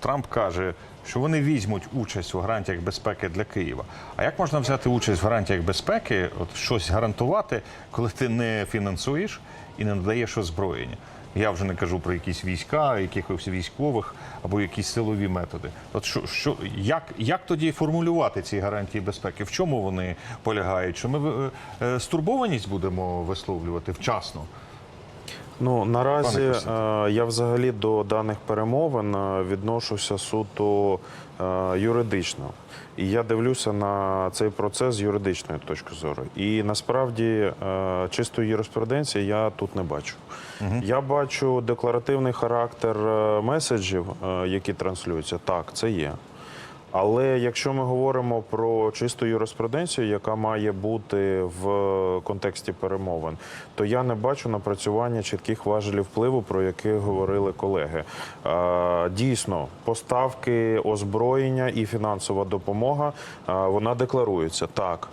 Трамп каже, що вони візьмуть участь у гарантіях безпеки для Києва. А як можна взяти участь в гарантіях безпеки, от щось гарантувати, коли ти не фінансуєш і не надаєш озброєння? Я вже не кажу про якісь війська, якихось військових або якісь силові методи. От що, що як, як тоді формулювати ці гарантії безпеки? В чому вони полягають? Що ми е, е, стурбованість будемо висловлювати вчасно? Ну наразі е, я взагалі до даних перемовин е, відношуся суто е, юридично. І я дивлюся на цей процес з юридичної точки зору. І насправді чистої юриспруденції я тут не бачу. Я бачу декларативний характер меседжів, які транслюються. Так, це є. Але якщо ми говоримо про чисту юриспруденцію, яка має бути в контексті перемовин, то я не бачу напрацювання чітких важелів впливу, про які говорили колеги. Дійсно, поставки озброєння і фінансова допомога вона декларується так.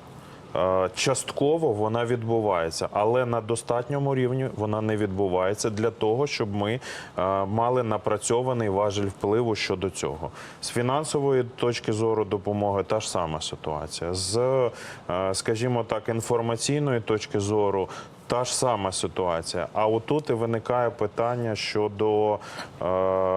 Е, Частково вона відбувається, але на достатньому рівні вона не відбувається для того, щоб ми е, мали напрацьований важель впливу щодо цього. З фінансової точки зору допомоги та ж сама ситуація. З, е, скажімо так, інформаційної точки зору. Та ж сама ситуація. А отут і виникає питання щодо е,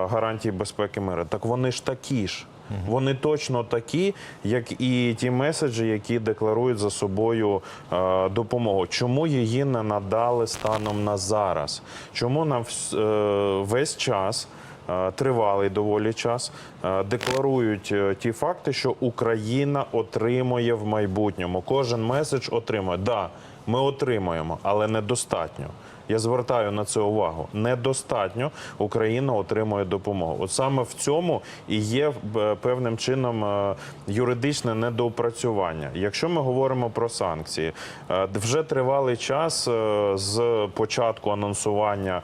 гарантій безпеки миру. Так вони ж такі ж. Вони точно такі, як і ті меседжі, які декларують за собою е, допомогу. Чому її не надали станом на зараз? Чому вс- е, весь час? е, Тривалий доволі час е, декларують е, ті факти, що Україна отримує в майбутньому. Кожен меседж отримує. Да, ми отримуємо, але недостатньо. Я звертаю на це увагу. Недостатньо Україна отримує допомогу. От саме в цьому і є е, певним чином е, юридичне недоопрацювання. Якщо ми говоримо про санкції, е, вже тривалий час з початку анонсування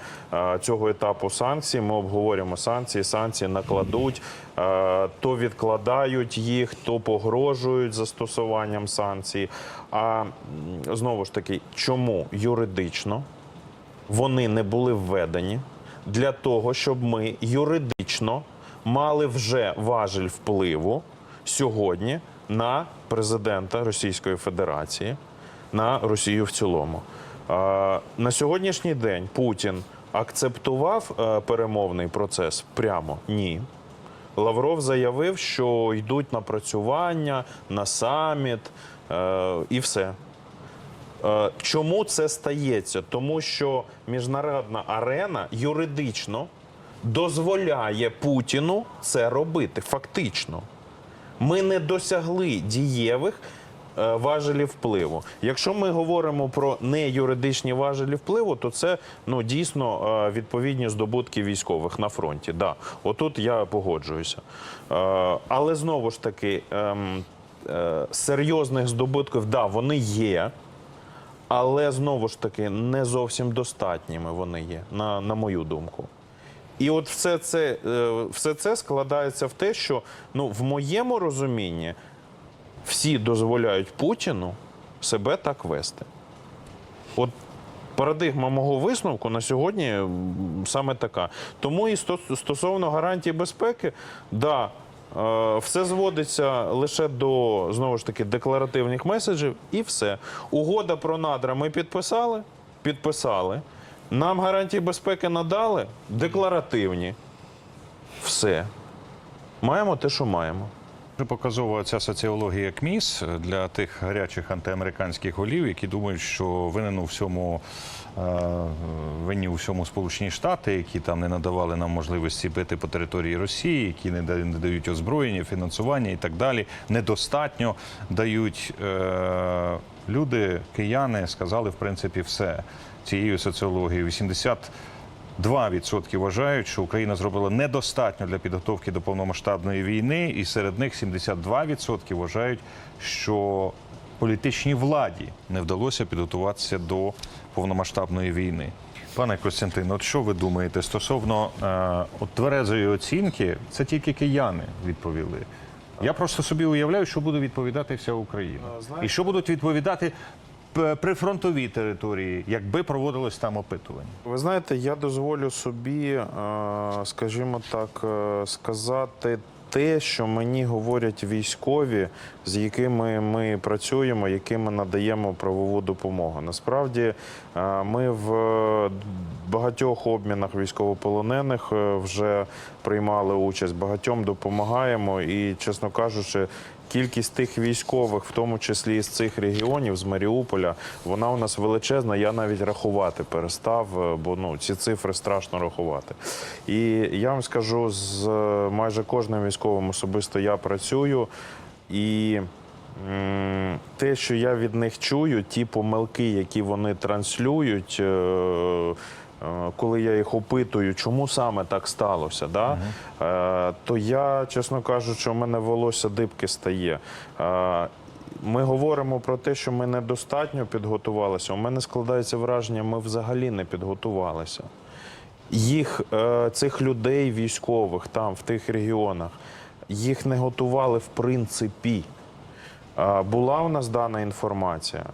цього етапу санкцій. Ми обговорюємо санкції. Санкції накладуть, то відкладають їх, то погрожують застосуванням санкцій. А знову ж таки, чому юридично? Вони не були введені для того, щоб ми юридично мали вже важель впливу сьогодні на президента Російської Федерації, на Росію в цілому. На сьогоднішній день Путін акцептував е, перемовний процес прямо ні. Лавров заявив, що йдуть напрацювання на саміт е, і все. Е, Чому це стається? Тому що міжнародна арена юридично дозволяє Путіну це робити. Фактично, ми не досягли дієвих е, важелів впливу. Якщо ми говоримо про неюридичні важелі впливу, то це ну дійсно е, відповідні здобутки військових на фронті. Да, отут я погоджуюся. Але знову ж таки, ем, серйозних здобутків, да, вони є. Але знову ж таки не зовсім достатніми вони є, на, на мою думку. І от все це, е, все це складається в те, що ну, в моєму розумінні всі дозволяють Путіну себе так вести. От парадигма мого висновку на сьогодні саме така. Тому і стосовно гарантії безпеки, да, все зводиться лише до знову ж таки декларативних меседжів, і все. Угода про надра ми підписали, підписали. Нам гарантії безпеки надали декларативні. Все. Маємо те, що маємо. Показова ця соціологія КМІС для тих гарячих антиамериканських голів, які думають, що винен у всьому е, винні у всьому Сполучені Штати, які там не надавали нам можливості бити по території Росії, які не дають озброєння, фінансування і так далі. Недостатньо дають е, люди, кияни сказали в принципі все цією соціологією. 80 2% вважають, що Україна зробила недостатньо для підготовки до повномасштабної війни, і серед них 72% вважають, що політичній владі не вдалося підготуватися до повномасштабної війни. Пане Костянтин, от що ви думаєте стосовно е, от тверезої оцінки? Це тільки кияни відповіли. Я просто собі уявляю, що буде відповідати вся Україна, і що будуть відповідати прифронтові території, якби проводилось там опитування? Ви знаєте, я дозволю собі, е, скажімо так, е, сказати те, що мені говорять військові, з якими ми працюємо, якими надаємо правову допомогу. Насправді, е, ми в багатьох обмінах військовополонених вже приймали участь, багатьом допомагаємо і, чесно кажучи, Кількість тих військових, в тому числі з цих регіонів, з Маріуполя, вона у нас величезна. Я навіть рахувати перестав, е, бо ну ці цифри страшно рахувати. І я вам скажу, з е, майже кожним військовим особисто я працюю, і те, що я від них чую, ті помилки, які вони транслюють. Е, Коли я їх опитую, чому саме так сталося, да? е, то я, чесно кажучи, у мене волосся дибки стає. Е, Ми говоримо про те, що ми недостатньо підготувалися. У мене складається враження, ми взагалі не підготувалися. Їх, цих людей військових там, в тих регіонах, їх не готували в принципі. Була у нас дана інформація.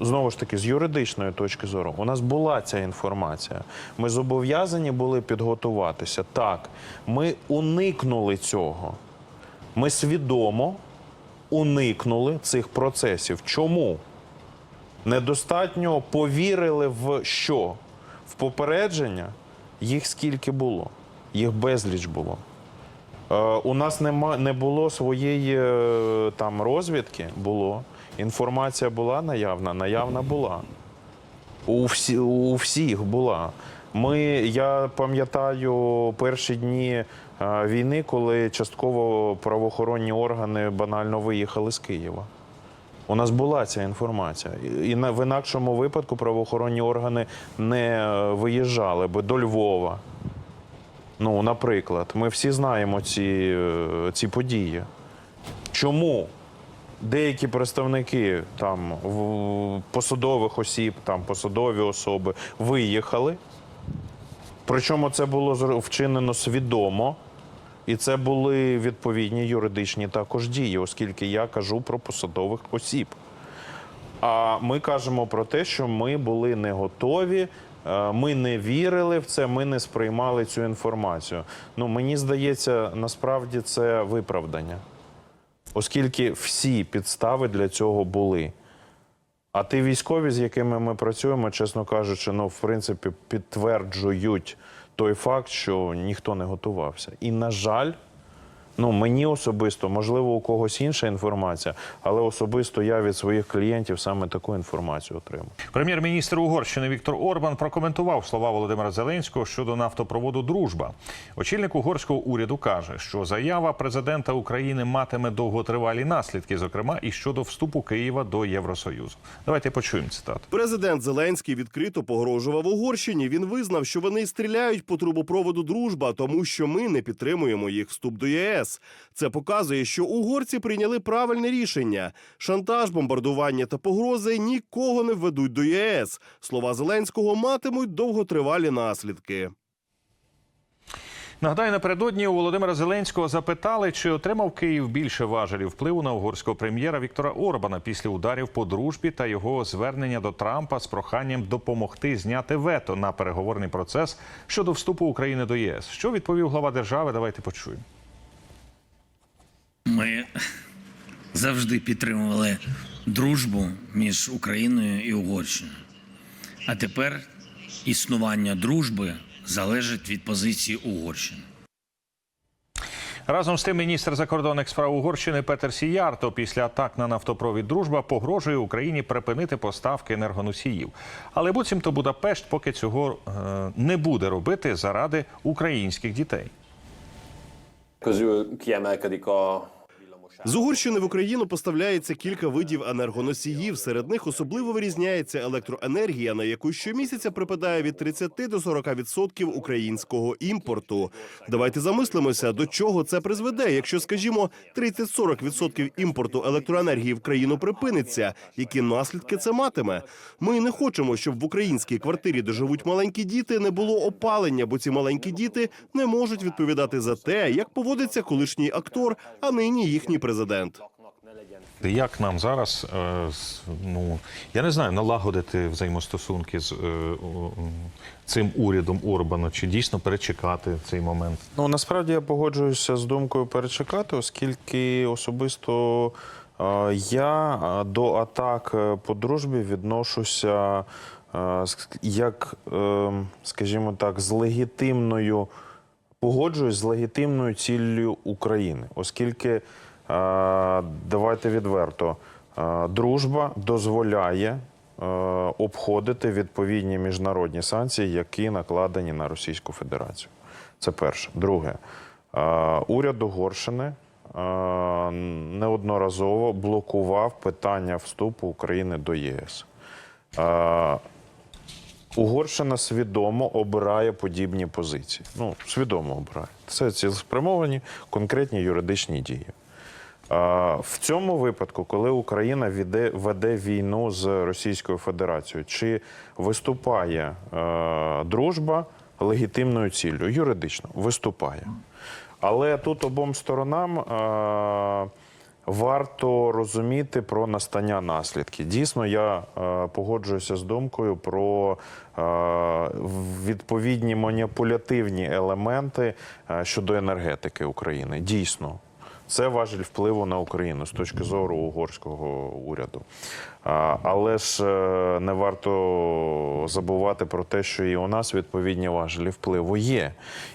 Знову ж таки, з юридичної точки зору, у нас була ця інформація. Ми зобов'язані були підготуватися. Так, ми уникнули цього. Ми свідомо уникнули цих процесів. Чому? Недостатньо повірили в що? В попередження їх скільки було? Їх безліч було. Е, у нас нема, не було своєї е, там розвідки, було. Інформація була наявна, наявна була. У, всі, у всіх була. Ми, я пам'ятаю перші дні е, війни, коли частково правоохоронні органи банально виїхали з Києва. У нас була ця інформація. І в інакшому випадку правоохоронні органи не е, виїжджали би до Львова. Ну, наприклад, ми всі знаємо ці, е, ці події. Чому деякі представники там посадових осіб, там посадові особи виїхали? Причому це було вчинено свідомо, і це були відповідні юридичні також дії, оскільки я кажу про посадових осіб. А ми кажемо про те, що ми були не готові, е, ми не вірили в це, ми не сприймали цю інформацію. Ну, мені здається, насправді це виправдання, оскільки всі підстави для цього були. А ті військові, з якими ми працюємо, чесно кажучи, ну, в принципі, підтверджують той факт, що ніхто не готувався. І, на жаль, ну, мені особисто, можливо, у когось інша інформація, але особисто я від своїх клієнтів саме таку інформацію отримую. Прем'єр-міністр Угорщини Віктор Орбан прокоментував слова Володимира Зеленського щодо нафтопроводу Дружба. Очільник угорського уряду каже, що заява президента України матиме довготривалі наслідки, зокрема і щодо вступу Києва до Євросоюзу. Давайте почуємо цитату. Президент Зеленський відкрито погрожував Угорщині. Він визнав, що вони стріляють по трубопроводу дружба, тому що ми не підтримуємо їх вступ до ЄС. Це показує, що угорці прийняли правильне рішення. Шантаж, бомбардування та погрози нікого не введуть до ЄС. Слова Зеленського матимуть довготривалі наслідки. Нагадаю, напередодні у Володимира Зеленського запитали, чи отримав Київ більше важелів впливу на угорського прем'єра Віктора Орбана після ударів по дружбі та його звернення до Трампа з проханням допомогти зняти вето на переговорний процес щодо вступу України до ЄС. Що відповів глава держави? Давайте почуємо. Ми завжди підтримували дружбу між Україною і Угорщиною. А тепер існування дружби залежить від позиції Угорщини. Разом з тим, міністр закордонних справ Угорщини Петер Сіярто після атак на нафтопровід Дружба погрожує Україні припинити поставки енергоносіїв. Але буцімто Будапешт поки цього е, не буде робити заради українських дітей. közül kiemelkedik a. З Угорщини в Україну поставляється кілька видів енергоносіїв. Серед них особливо вирізняється електроенергія, на яку щомісяця припадає від 30 до 40 відсотків українського імпорту. Давайте замислимося, до чого це призведе, якщо, скажімо, 30-40 відсотків імпорту електроенергії в країну припиниться. Які наслідки це матиме? Ми не хочемо, щоб в українській квартирі, де живуть маленькі діти, не було опалення, бо ці маленькі діти не можуть відповідати за те, як поводиться колишній актор, а нині їхній президент. Як нам зараз, е, ну я не знаю, налагодити взаємостосунки з е, цим урядом Орбана, чи дійсно перечекати цей момент? Ну насправді я погоджуюся з думкою перечекати, оскільки особисто е, я до атак по дружбі відношуся як, скажімо так, з легітимною, погоджуюсь з легітимною ціллю України, оскільки давайте відверто, дружба дозволяє. Обходити відповідні міжнародні санкції, які накладені на Російську Федерацію. Це перше. Друге, уряд Угорщини неодноразово блокував питання вступу України до ЄС. Угорщина свідомо обирає подібні позиції. Ну, свідомо обирає. Це цілеспрямовані конкретні юридичні дії. В цьому випадку, коли Україна веде, веде війну з Російською Федерацією, чи виступає е, дружба легітимною ціллю? Юридично виступає. Але тут обом сторонам е, варто розуміти про настання наслідків. Дійсно, я е, погоджуюся з думкою про е, відповідні маніпулятивні елементи е, щодо енергетики України. Дійсно. Це важіль впливу на Україну з точки зору угорського уряду. Але ж е, не варто забувати про те, що і у нас відповідні важелі впливу є.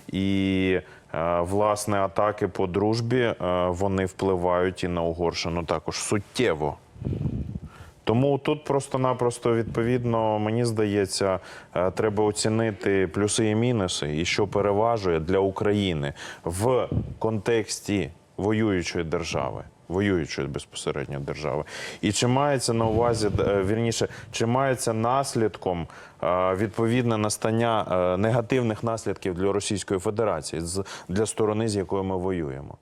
І е, власне атаки по дружбі е, вони впливають і на Угорщину також суттєво. Тому тут просто-напросто відповідно, мені здається, треба оцінити плюси і мінуси, і що переважує для України в контексті воюючої держави. Воюючої безпосередньо держави, і чи мається на увазі е, вірніше, чи мається наслідком е, відповідне настання е, негативних наслідків для Російської Федерації для сторони, з якою ми воюємо?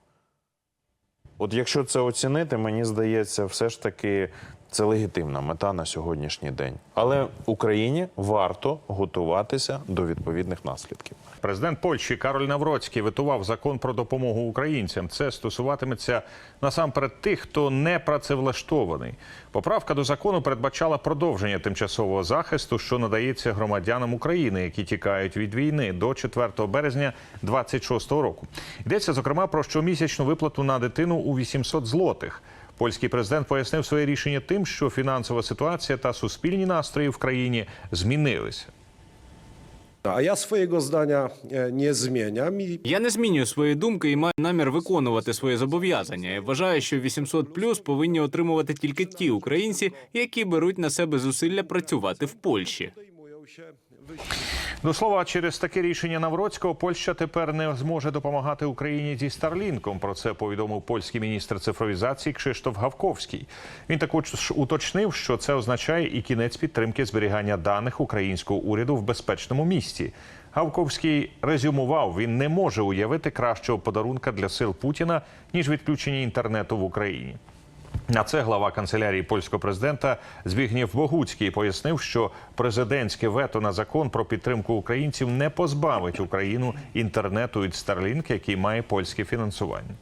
От якщо це оцінити, мені здається, все ж таки це легітимна мета на сьогоднішній день. Але Україні варто готуватися до відповідних наслідків. Президент Польщі Кароль Навроцький витував закон про допомогу українцям. Це стосуватиметься насамперед тих, хто не працевлаштований. Поправка до закону передбачала продовження тимчасового захисту, що надається громадянам України, які тікають від війни до 4 березня 26 року. Йдеться зокрема про щомісячну виплату на дитину у 800 злотих. Польський президент пояснив своє рішення тим, що фінансова ситуація та суспільні настрої в країні змінилися. Ja swojego zdania e, nie zmieniam i Я не змінюю свої думки і маю намір виконувати свої зобов'язання. Я вважаю, що 800 плюс повинні отримувати тільки ті українці, які беруть на себе зусилля працювати в Польщі. До слова, через таке рішення Навроцького Польща тепер не зможе допомагати Україні зі Старлінком. Про це повідомив польський міністр цифровізації Кшиштоф Гавковський. Він також уточнив, що це означає і кінець підтримки зберігання даних українського уряду в безпечному місці. Гавковський резюмував, він не може уявити кращого подарунка для сил Путіна ніж відключення інтернету в Україні. На це глава канцелярії польського президента Збігнєв Богуцький пояснив, що президентське вето на закон про підтримку українців не позбавить Україну інтернету від Starlink, який має польське фінансування.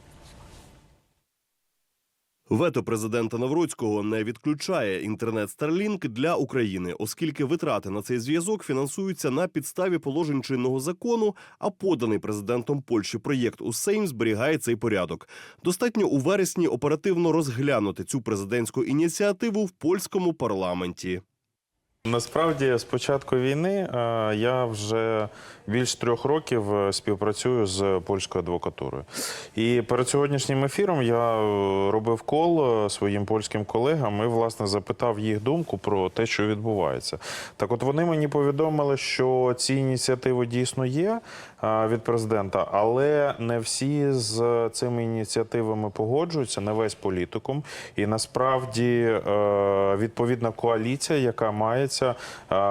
Вето президента Навроцького не відключає інтернет Starlink для України, оскільки витрати на цей зв'язок фінансуються на підставі положень чинного закону. А поданий президентом Польщі проєкт у Сейм зберігає цей порядок. Достатньо у вересні оперативно розглянути цю президентську ініціативу в польському парламенті. Насправді, з початку війни е, я вже більш трьох років е, співпрацюю з польською адвокатурою. І перед сьогоднішнім ефіром я е, робив кол своїм польським колегам і власне запитав їх думку про те, що відбувається. Так, от вони мені повідомили, що ці ініціативи дійсно є від президента, але не всі з цими ініціативами погоджуються, не весь політикум. І насправді відповідна коаліція, яка мається, е,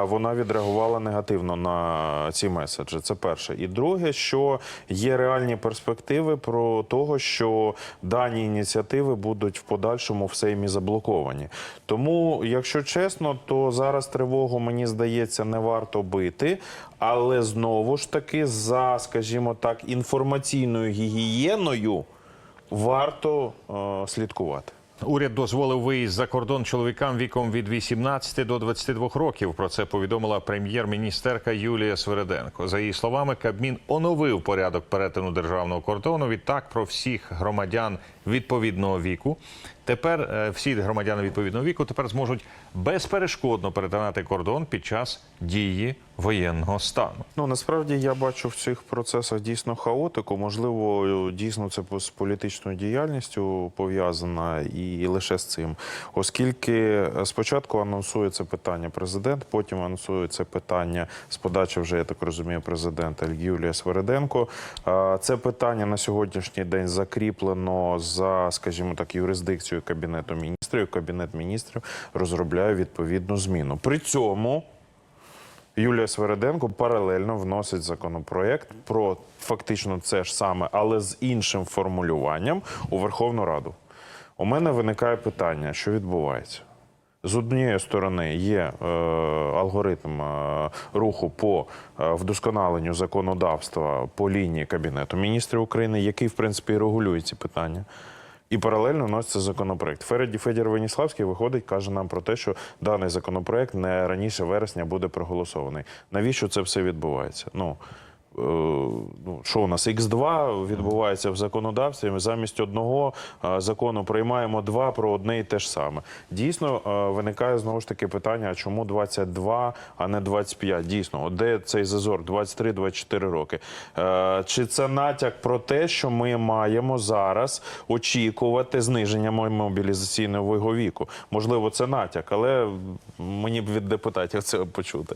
вона відреагувала негативно на ці меседжі. Це перше. І друге, що є реальні перспективи про того, що дані ініціативи будуть в подальшому в Сеймі заблоковані. Тому, якщо чесно, то зараз тривогу мені здається не варто бити, але знову ж таки за, скажімо так, інформаційною гігієною варто е, слідкувати. Уряд дозволив виїзд за кордон чоловікам віком від 18 до 22 років. Про це повідомила прем'єр-міністерка Юлія Свереденко. За її словами, Кабмін оновив порядок перетину державного кордону. Відтак про всіх громадян відповідного віку. Тепер е, всі громадяни відповідного віку тепер зможуть безперешкодно перетинати кордон під час дії воєнного стану. Ну насправді я бачу в цих процесах дійсно хаотику. Можливо, дійсно це з політичною діяльністю пов'язана і лише з цим, оскільки спочатку анонсує це питання президент, потім анонсує це питання з подачі вже я так розумію, президента Юлія Свереденко. Це питання на сьогоднішній день закріплено за, скажімо так, юрисдикцією кабінету міністрів. Кабінет міністрів розробляє відповідну зміну. При цьому. Юлія Свереденко паралельно вносить законопроект про фактично це ж саме, але з іншим формулюванням у Верховну Раду. У мене виникає питання, що відбувається. З однієї сторони є е, алгоритм е, руху по е, вдосконаленню законодавства по лінії Кабінету міністрів України, який, в принципі, і регулює ці питання. І паралельно вноситься законопроект. Фереді Федір Веніславський виходить, каже нам про те, що даний законопроект не раніше вересня буде проголосований. Навіщо це все відбувається? Ну, ну що у нас Х2 відбувається в законодавстві. Ми замість одного е, закону приймаємо два про одне і те ж саме. Дійсно, е, виникає знову ж таки питання: а чому 22, а не 25? Дійсно, де цей зазор 23-24 роки? Е, Чи це натяк про те, що ми маємо зараз очікувати зниження мобілізаційного віку? Можливо, це натяк, але мені б від депутатів це почути.